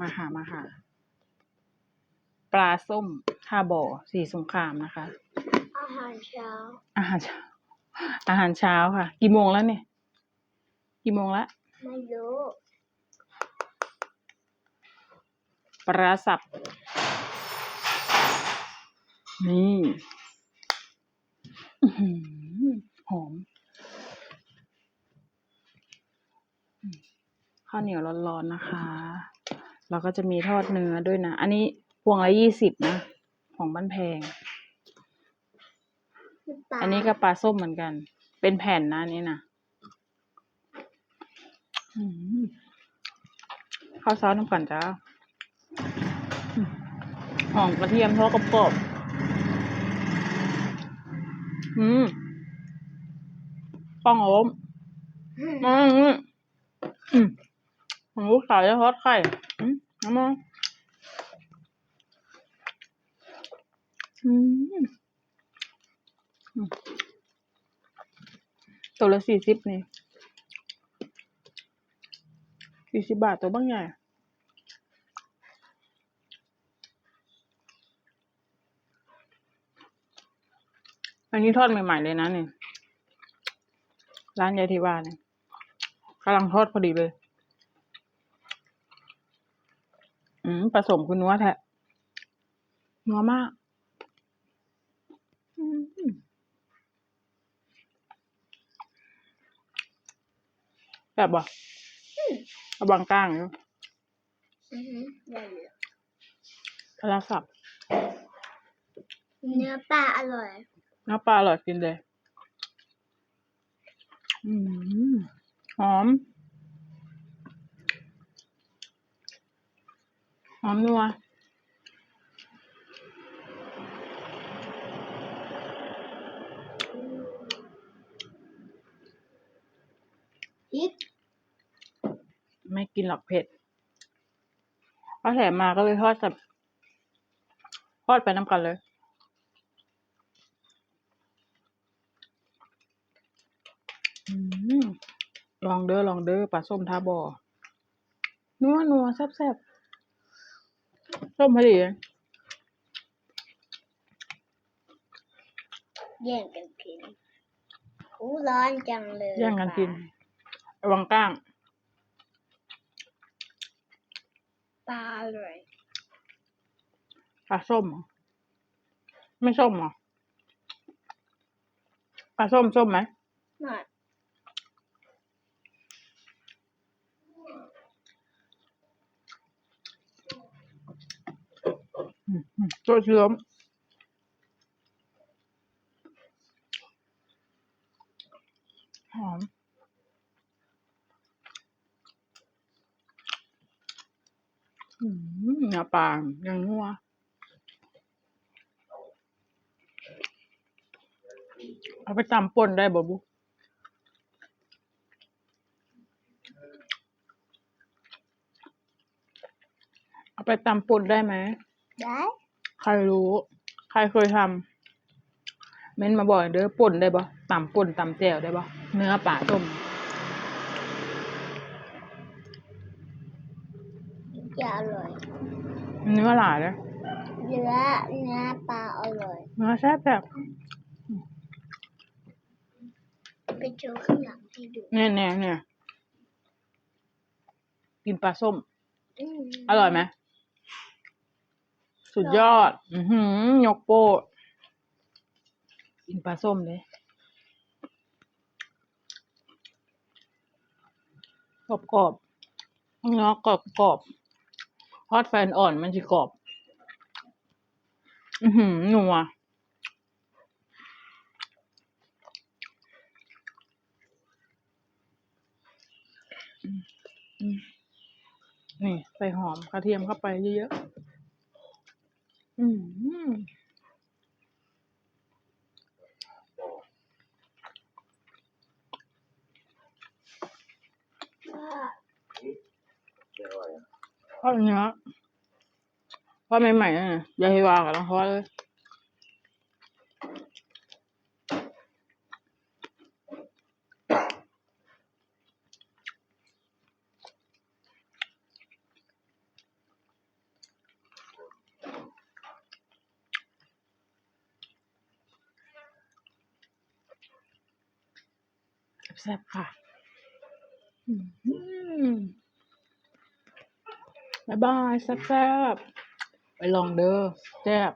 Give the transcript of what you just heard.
มาหามาหาปลาส้มท่าบ่อสีสงครามนะคะ อาหารเช้า อาหารเช้า อาหารเช้าค่ะ กี่โมงแล้วเนี่ย กี่โมงละไม่รู้ปลาสับ นี่อื้อหือหอมอืมข้าวเหนียวร้อนๆนะคะ แล้วก็จะมีทอดเนื้อด้วยนะ อันนี้พวงละยี่สิบนะ ของบ้านแพงปลาอันนี้ก็ปลาส้มเหมือนกัน เป็นแผ่นนะอันนี้นะอืมข้าวซอสน้ำก่อนจ้าอืมหอมกระเทียมทอดกรอบๆอืมป้องโอมอืมอืมอืมของลูกสาวจะทอดไข่ มอืมตัวละสี่สิบนี่สี่สิบบาทตัวบ้างใหญ่อันนี้ทอดใหม่ๆเลยนะเนี่ยร้านยายทิวาเนี่ยกำลังทอดพอดีเลย อืมผสมคุณนัวแท้นัวมากอืมแบบบ่ระวังก้างอยู่อือหือได้เลยปลาสับเนื้อปลาอร่อยน้ำปลาอร่อยกินเลย อืมหอม อมนัวพริกไม่กินหรอกเผ็ดเขาแถมมาก็เลยทอดสับทอดไปน้ำกันเลยอืมลองเด้อลองเด้อปลาส้มท่าบ่อนัวนัวแซ่บแซ่บ ส้มพอดีเลยแย่งกันกินอู้ร้อนจังเลยแย่งกันกิน ระวังก้าง ปลาอร่อยปลาส้มเหรอไม่ส้มเหรอปลาส้มส้มไหมหน่อยอืม ตัวเชื่อมหอมอืมเนื้อปลายังนัวเอาไปตำป่นได้บ่บุเอาไปตำป่นได้ไหม ได้ใครรู้ ใครเคยทำเม้นมาบอกเด้อป่นได้บ่ตำป่นตำแจ่วได้บ่เนื้อปลาต้มจะอร่อยเนื้อหลายเลยเนื้อเนื้อปลาอร่อยเนื้อแซ่บแบบไปโชว์ข้างหลังให้ดูเนี่ยเนี่ยเนี่ยกินปลาส้มอืมอร่อยไหม สุดยอด อือหือยกโป้กินปลาส้มเลยกรอบกรอบๆเนื้อกรอบกรอบทอดไฟอ่อนมันจะกรอบ อือหือนัวอืมอืมนี่ใส่หอมกระเทียมเข้าไปเยอะๆ อืมทอดเนื้อทอดใหม่ๆนะเนี่ยอยาฮีวากับต้องทอดเลย ซ่บๆค่ะบ๊ายบายแซ่บๆไปลองเด้อแซ่บ